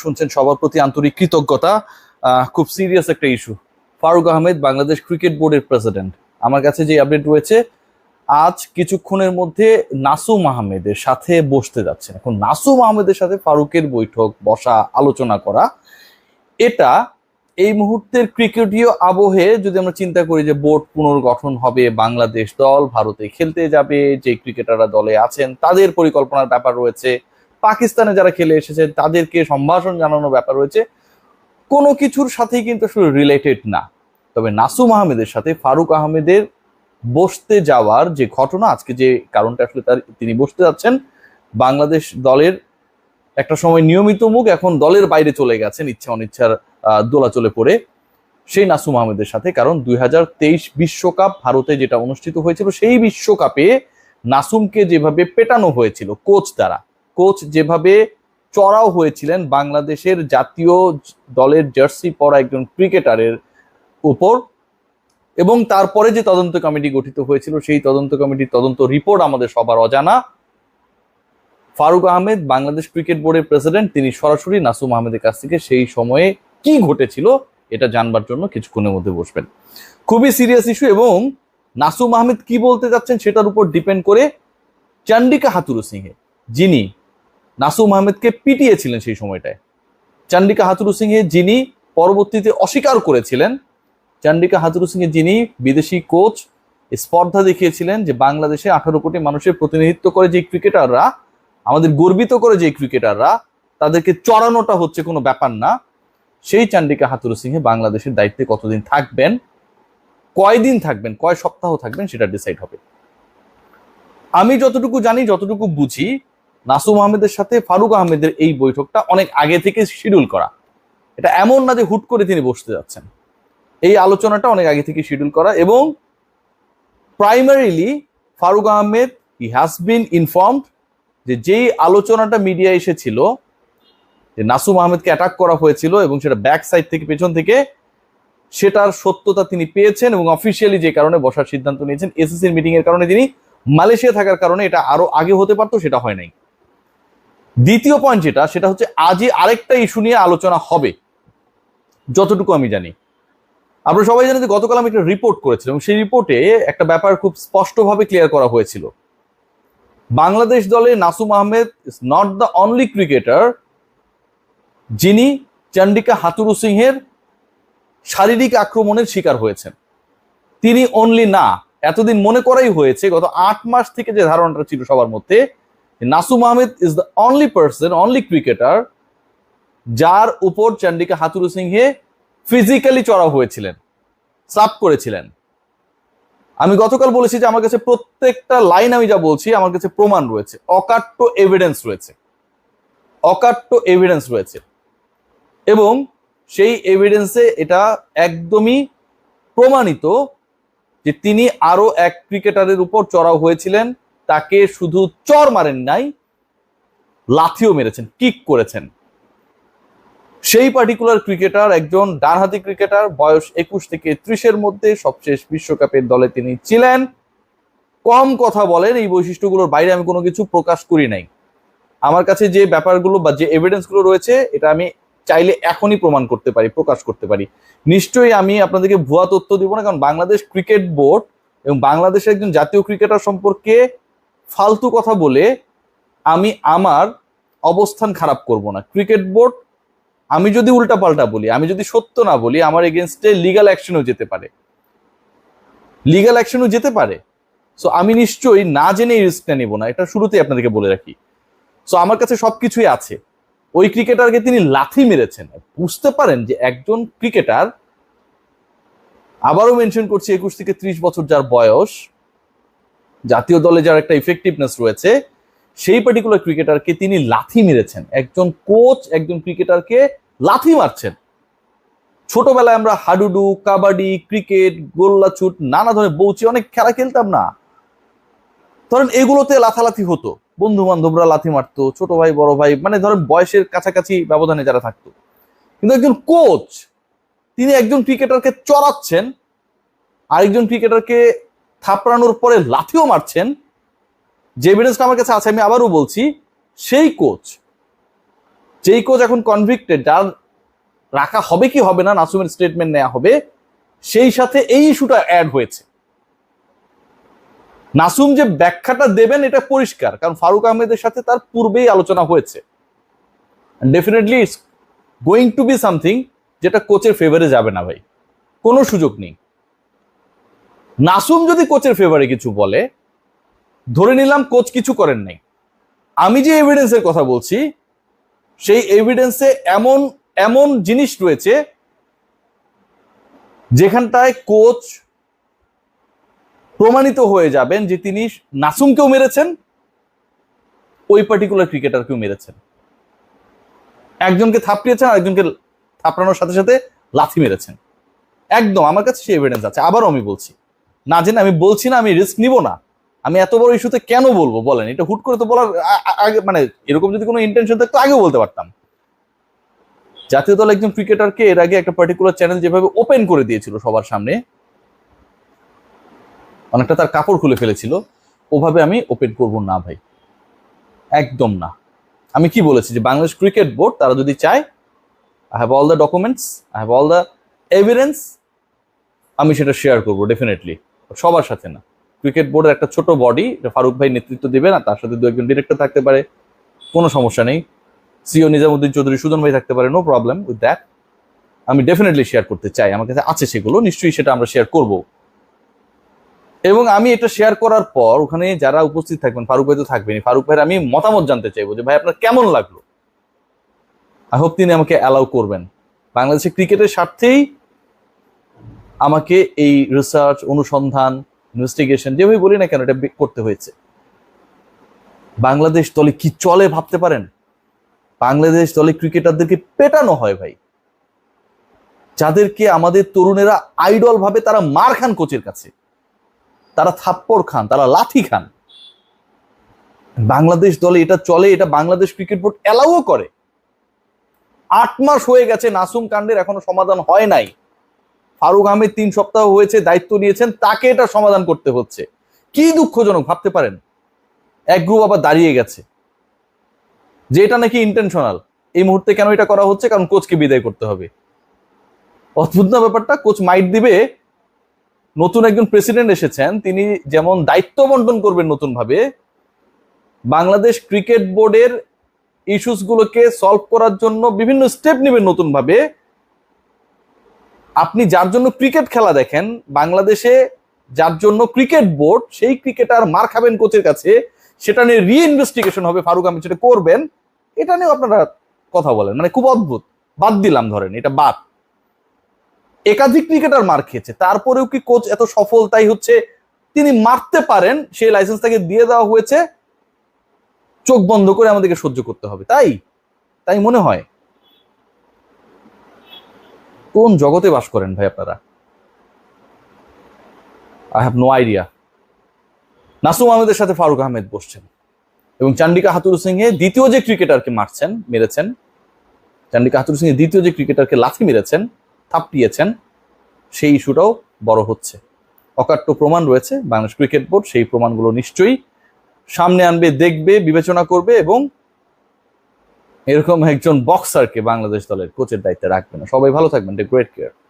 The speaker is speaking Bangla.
শুনছেন সবার প্রতি আন্তরিক কৃতজ্ঞতা। খুব সিরিয়াস একটা ইস্যু ফারুক আহমেদ, বাংলাদেশ ক্রিকেট বোর্ডের প্রেসিডেন্ট আমার কাছে যে আপডেট রয়েছে, আজ কিছুক্ষণের মধ্যে নাসুম আহমেদের সাথে বসতে যাচ্ছেন এখন নাসুম আহমেদের সাথে ফারুকের বৈঠক, বসা, আলোচনা করা, এটা এই মুহূর্তের ক্রিকেটীয় আবহে যদি আমরা চিন্তা করি যে বোর্ড পুনর্গঠন হবে, বাংলাদেশ দল ভারতে খেলতে যাবে, যে ক্রিকেটাররা দলে আছেন, তাদের পরিকল্পনার ব্যাপার রয়েছে। পাকিস্তানে যারা খেলে এসেছে তাদেরকে সম্ভাষণ জানানোর ব্যাপার রয়েছে। কোনো কিছুর সাথেই কিন্তু আসলে রিলেটেড না। তবে নাসুম আহমেদের সাথে ফারুক আহমেদের বসতে যাওয়ার যে ঘটনা আজকে যে কারণটা আসলে তার তিনি বসতে যাচ্ছেন বাংলাদেশ দলের একটা সময় নিয়মিত মুখ এখন দলের বাইরে চলে গেছেন ইচ্ছা অনিচ্ছার আহ, দোলাচলে পড়ে। সেই নাসুম আহমেদের সাথে কারণ দুই বিশ্বকাপ ভারতে যেটা অনুষ্ঠিত হয়েছিল সেই বিশ্বকাপে নাসুমকে যেভাবে পেটানো হয়েছিল কোচ দ্বারা কোচ যেভাবে চড়াও হয়েছিলেন বাংলাদেশের জাতীয় দলের জার্সি পরা একজন ক্রিকেটারের উপর, এবং তারপরে যে তদন্ত কমিটি গঠিত হয়েছিল, সেই তদন্ত কমিটির তদন্ত রিপোর্ট আমাদের সবার অজানা। ফারুক আহমেদ, বাংলাদেশ ক্রিকেট বোর্ডের প্রেসিডেন্ট, তিনি সরাসরি নাসুম আহমেদের কাছ থেকে সেই সময়ে কি ঘটেছিল, এটা জানবার জন্য কিছুক্ষণের মধ্যে বসবেন। খুবই সিরিয়াস ইস্যু, এবং নাসুম আহমেদ কি বলতে যাচ্ছেন, সেটার উপর ডিপেন্ড করে চান্ডিকা হাতুরু সিংহে, যিনি নাসুম আহমেদকে পিটিয়েছিলেন সেই সময়টায়। চান্ডিকা হাতুরু সিংহে যিনি পরবর্তীতে অস্বীকার করেছিলেন, চান্ডিকা হাতুরু সিংহে যিনি বিদেশি কোচ স্পর্ধা দেখিয়েছিলেন যে বাংলাদেশে আঠারো কোটি মানুষের প্রতিনিধিত্ব করে যে ক্রিকেটাররা, আমাদের গর্বিত করে যে ক্রিকেটাররা, তাদেরকে চড়ানোটা হচ্ছে কোনো ব্যাপার না। সেই চান্ডিকা হাতুরু সিংহে বাংলাদেশের দায়িত্বে কতদিন থাকবেন, কয়দিন থাকবেন, কয় সপ্তাহ থাকবেন সেটা ডিসাইড হবে। আমি যতটুকু জানি, যতটুকু বুঝি নাসুম আহমেদের সাথে ফারুক আহমেদের এই বৈঠকটা অনেক আগে থেকে শিডিউল করা। এটা এমন না যে হুট করে তিনি বসতে যাচ্ছেন। এই আলোচনাটা অনেক আগে থেকে শিডিউল করা এবং primarily Faruk Ahmed he has been informed যে যেই আলোচনাটা মিডিয়া এসেছিল, যে নাসুম আহমেদকে অ্যাটাক করা হয়েছিল এবং সেটা ব্যাক সাইড থেকে, পেছন থেকে, সেটার সত্যতা তিনি পেয়েছেন এবং অফিসিয়ালি যে কারণে বসার সিদ্ধান্ত নিয়েছেন এসএসসির মিটিং এর কারণে তিনি মালয়েশিয়া থাকার কারণে এটা আরও আগে হতে পারতো, সেটা হয় নাই। দ্বিতীয় পয়েন্ট যেটা, সেটা হচ্ছে আজই আরেকটা ইস্যু নিয়ে আলোচনা হবে। যতটুকু আমি জানি। আমরা সবাই জানি যে গতকাল আমি একটা রিপোর্ট করেছিলাম সেই রিপোর্টে একটা ব্যাপার খুব স্পষ্টভাবে ক্লিয়ার করা হয়েছিল। বাংলাদেশ দলে Nasum Ahmed is not the only cricketer যিনি চন্ডিকা হাতুরু সিংহের শারীরিক আক্রমণের শিকার হয়েছেন। তিনি অনলি না, এতদিন মনে করাই হয়েছে, গত আট মাস থেকে যে ধারণাটা ছিল সবার মধ্যে Nasum Ahmed is the only person only cricketer যার উপর চন্ডিকা হাতুরু সিংহে ফিজিক্যালি চড়াও হয়েছিলেন সাপ করেছিলেন। আমি গতকাল বলেছি যে আমার কাছে প্রত্যেকটা লাইন আমি যা বলছি, আমার কাছে প্রমাণ রয়েছে, অকাট্য এভিডেন্স রয়েছে, অকাট্য এভিডেন্স রয়েছে। এবং সেই এভিডেন্সে এটা একদমই প্রমাণিত যে তিনি আরও এক ক্রিকেটারের উপর চড়াও হয়েছিলেন তাকে শুধু চর মারেন নাই, লাথিও মেরেছেন, কিক করেছেন। সেই পার্টিকুলার ক্রিকেটার একজন ডানহাতি ক্রিকেটার বয়স একুশ থেকে ত্রিশের মধ্যে সবশেষ বিশ্বকাপের দলে তিনি ছিলেন। কম কথা বলেন, এই বৈশিষ্ট্যগুলোর বাইরে আমি কোনো কিছু প্রকাশ করি নাই। আমার কাছে যে ব্যাপারগুলো বা যে এভিডেন্সগুলো রয়েছে, এটা আমি চাইলে এখনই প্রমাণ করতে পারি, প্রকাশ করতে পারি। নিশ্চয়ই আমি আপনাদেরকে ভুয়া তথ্য দিব না, কারণ বাংলাদেশ ক্রিকেট বোর্ড এবং বাংলাদেশের একজন জাতীয় ক্রিকেটার সম্পর্কে ফালতু কথা বলে আমি আমার অবস্থান খারাপ করব না। ক্রিকেট বোর্ড, আমি যদি উল্টাপাল্টা বলি, আমি যদি সত্য না বলি, আমার এগেনস্টে লিগাল অ্যাকশনও যেতে পারে। লিগাল অ্যাকশনও যেতে পারে। সো আমি নিশ্চয়ই না জেনে রিস্কটা নেব না। এটা শুরুতেই আপনাদেরকে বলে রাখি। সো আমার কাছে সব কিছুই আছে। ওই ক্রিকেটারকে তিনি লাথি মেরেছেন। বুঝতে পারেন যে একজন ক্রিকেটার, আবারও মেনশন করছি একুশ থেকে ত্রিশ বছর যার বয়স জাতীয় দলে যার একটা ইফেক্টিভনেস রয়েছে, সেই পার্টিকুলার ক্রিকেটারকে তিনি লাথি মেরেছেন। একজন কোচ একজন ক্রিকেটারকে লাথি মারছেন। ছোটবেলায় আমরা হাডুডু, কাবাডি ক্রিকেট গোল্লা ছুট নানা ধরনের বৌচি, অনেক খেলা খেলতাম না। ধরেন এগুলোতে লাথালাথি হতো। বন্ধু বান্ধবরা লাথি মারতো, ছোট ভাই, বড় ভাই মানে ধরেন বয়সের কাছাকাছি ব্যবধানে যারা থাকতো। কিন্তু একজন কোচ তিনি একজন ক্রিকেটারকে চড়াচ্ছেন, আরেকজন ক্রিকেটারকে থাপড়ানোর পরে লাথিও মারছেন। যে এভিডেন্সটা আমার কাছে আছে, আমি আবারও বলছি, সেই কোচ যেই কোচ এখন কনভিক্টেড যার রাখা হবে কি হবে না, নাসুমের স্টেটমেন্ট নেওয়া হবে, সেই সাথে এই ইস্যুটা অ্যাড হয়েছে। নাসুম যে ব্যাখ্যাটা দেবেন, এটা পরিষ্কার, কারণ ফারুক আহমেদের সাথে তার পূর্বেই আলোচনা হয়েছে। Definitely it's going to be something যেটা কোচের ফেভারে যাবে না ভাই। কোনো সুযোগ নেই। নাসুম যদি কোচের ফেভারে কিছু বলে, ধরে নিলাম কোচ কিছু করেন নাই। আমি যে এভিডেন্সের কথা বলছি, সেই এভিডেন্সে এমন এমন জিনিস রয়েছে, যেখানটায় কোচ প্রমাণিত হয়ে যাবেন যে তিনি নাসুমকেও মেরেছেন, ওই পার্টিকুলার ক্রিকেটারকেও মেরেছেন। একজনকে থাপড়িয়েছেন আর একজনকে থাপড়ানোর সাথে সাথে লাথি মেরেছেন। একদম, আমার কাছে সেই এভিডেন্স আছে। আবারও আমি বলছি না জেনে আমি বলছি না, আমি রিস্ক নিব না। আমি এত বড় ইস্যুতে কেন বলব বলেন? এটা হুট করে তো বলার আগে মানে এরকম যদি কোনো ইন্টেনশন থাকতো, আগেও বলতে পারতাম। জাতীয় দল একজন ক্রিকেটারকে এর আগে একটা পার্টিকুলার চ্যানেল যেভাবে ওপেন করে দিয়েছিল সবার সামনে, অনেকটা তার কাপড় খুলে ফেলেছিল, ওভাবে আমি ওপেন করব না ভাই। একদম না। আমি কি বলেছি যে বাংলাদেশ ক্রিকেট বোর্ড তারা যদি চায় I have all the documents I have all the evidence আমি সেটা শেয়ার করব ডেফিনেটলি সবার সাথে না। ক্রিকেট বোর্ডের একটা ছোট বডি ফারুক ভাই নেতৃত্ব দেবে না, তার সাথে দু একজন ডিরেক্টর থাকতে পারে, কোনো সমস্যা নেই। সিও নিজামুদ্দিন চৌধুরী, সুজন ভাই থাকতে পারে নো প্রবলেম উইথ দ্যাট আমি ডেফিনেটলি শেয়ার করতে চাই, আমার কাছে আছে সেগুলো, নিশ্চয়ই সেটা আমরা শেয়ার করব। এবং আমি এটা শেয়ার করার পর, ওখানে যারা উপস্থিত থাকবেন, ফারুক ভাই তো থাকবেনই, ফারুক ভাইয়ের আমি মতামত জানতে চাইব যে, ভাই, আপনার কেমন লাগল? আই হোপ তিনি আমাকে অ্যালাউ করবেন। বাংলাদেশের ক্রিকেটের স্বার্থেই আমাকে এই রিসার্চ অনুসন্ধান ইনভেস্টিগেশন যেভাবে বলি না কেন, এটা করতে হয়েছে। বাংলাদেশ দলে কি চলে ভাবতে পারেন? বাংলাদেশ দলে ক্রিকেটারদেরকে পেটানো হয় ভাই। যাদেরকে আমাদের তরুণেরা আইডল ভাবে তারা মার খান কোচের কাছে। তারা থাপ্পড় খান, তারা লাথি খান। বাংলাদেশ দলে এটা চলে, এটা বাংলাদেশ ক্রিকেট বোর্ড অ্যালাউও করে। আট মাস হয়ে গেছে, নাসুম কাণ্ডের এখনও সমাধান হয় নাই। ফারুক আহমেদ তিন সপ্তাহ হয়েছে, দায়িত্ব নিয়েছেন, তাকে এটা সমাধান করতে হচ্ছে। কি দুঃখজনক, ভাবতে পারেন? এক গ্রুপ আবার দাঁড়িয়ে গেছে। যে এটা নাকি ইন্টেনশনাল এই মুহূর্তে কেন এটা করা হচ্ছে? কারণ কোচকে বিদায় করতে হবে। অদ্ভুত না ব্যাপারটা? কোচ মাইট দিবে। নতুন একজন প্রেসিডেন্ট এসেছেন, তিনি যেমন দায়িত্ব বন্টন করবেন নতুন ভাবে বাংলাদেশ ক্রিকেট বোর্ডের ইস্যুস গুলোকে সলভ করার জন্য বিভিন্ন স্টেপ নেবেন নতুন ভাবে আপনি যার জন্য ক্রিকেট খেলা দেখেন, বাংলাদেশে যার জন্য ক্রিকেট বোর্ড সেই ক্রিকেটার মার খাবেন কোচের কাছে, সেটা নিয়ে রিইনভেস্টিগেশন হবে ফারুক আহমেদ সেটা করবেন, এটা নিয়েও আপনারা কথা বলেন। মানে খুব অদ্ভুত। বাদ দিলাম ধরেন, এটা বাদ। একাধিক ক্রিকেটার মার খেয়েছে, তারপরেও কি কোচ এত সফল? তাই হচ্ছে তিনি মারতে পারেন, সেই লাইসেন্স তাকে দিয়ে দেওয়া হয়েছে, চোখ বন্ধ করে আমাদেরকে সহ্য করতে হবে। তাই? তাই মনে হয়। কোন জগতে বাস করেন ভাই আপনারা? I have no idea Nasum আহমেদের সাথে ফারুক আহমেদ বসছেন। এবং চান্ডিকা হাতুর সিংহে দ্বিতীয় যে ক্রিকেটারকে মারছেন, মেরেছেন, চান্ডিকা হাতুর সিংহে দ্বিতীয় যে ক্রিকেটারকে লাথি মেরেছেন থাপড়িয়েছেন সেই ইস্যুটাও বড় হচ্ছে। অকাট্য প্রমাণ রয়েছে, বাংলাদেশ ক্রিকেট বোর্ড সেই প্রমাণগুলো নিশ্চয়ই সামনে আনবে, দেখবে, বিবেচনা করবে এবং এরকম একজন বক্সারকে বাংলাদেশ দলের কোচের দায়িত্বে রাখবে না। সবাই ভালো থাকবেন। Great care